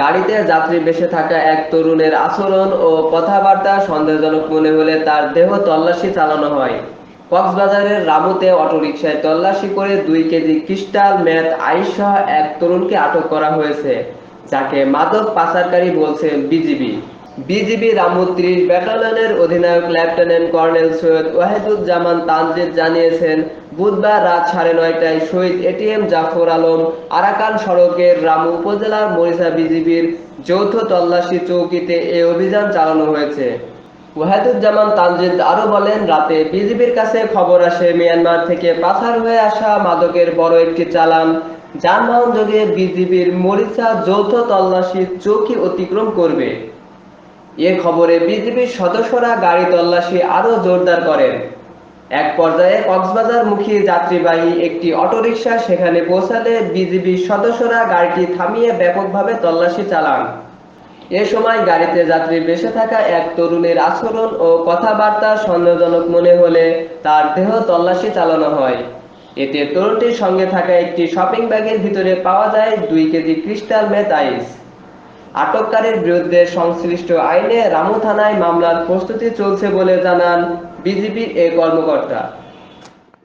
গাড়িতে যাত্রী বেশে থাকা এক তরুণের আচরণ ও কথাবার্তা সন্দেহজনক মনে হলে তার দেহ তল্লাশি চালানো হয়। কক্সবাজারের রামুতে অটোরিকশায় তল্লাশি করে দুই কেজি ক্রিস্টাল ম্যাথ আইস এক তরুণকে আটক করা হয়েছে, যাকে মাদক পাচারকারী বলছে বিজিবি। বিজিবি রামু ত্রিশ ব্যাটালিয়নের অধিনায়ক লেফটেন্যান্ট কর্নেল সৈয়দ ওয়াহিদুজ্জামান তানজিদ জানিয়েছেন বুধবার রাত সাড়ে নয়টায় শহীদ এটিএম জাফর আলম আরাকান সড়কের রামু উপজেলার মরিচা বিজিবির যৌথ তল্লাশি চৌকিতে এ অভিযান চালানো হয়েছে। ওয়াহিদুজ্জামান তানজিদ আরও বলেন, রাতে বিজিবির কাছে খবর আসে, মিয়ানমার থেকে পাচার হয়ে আসা মাদকের বড় একটি চালান। যানবাহন যোগে বিজিবির মরিচা যৌথ তল্লাশি চৌকি অতিক্রম করবে। এ খবরে বিজিবির সদস্যরা গাড়ি তল্লাশি আরও জোরদার করেন। এক পর্যায়ে কক্সবাজার মুখী যাত্রীবাহী একটি অটোরিকশা সেখানে পৌঁছালে বিজিবির সদস্যরা গাড়িটি থামিয়ে ব্যাপকভাবে তল্লাশি চালান। এ সময় গাড়িতে যাত্রী বেসে থাকা এক তরুণের আচরণ ও কথাবার্তা সন্দেহজনক মনে হলে তার দেহ তল্লাশি চালানো হয়। এতে তরুণটির সঙ্গে থাকা একটি শপিং ব্যাগের ভিতরে পাওয়া যায় দুই কেজি ক্রিস্টাল মেথ আইস আটককারীর বিরুদ্ধে সংশ্লিষ্ট আইনে রামু থানায় মামলার প্রস্তুতি চলছে বলে জানান বিজিবির এ কর্মকর্তা।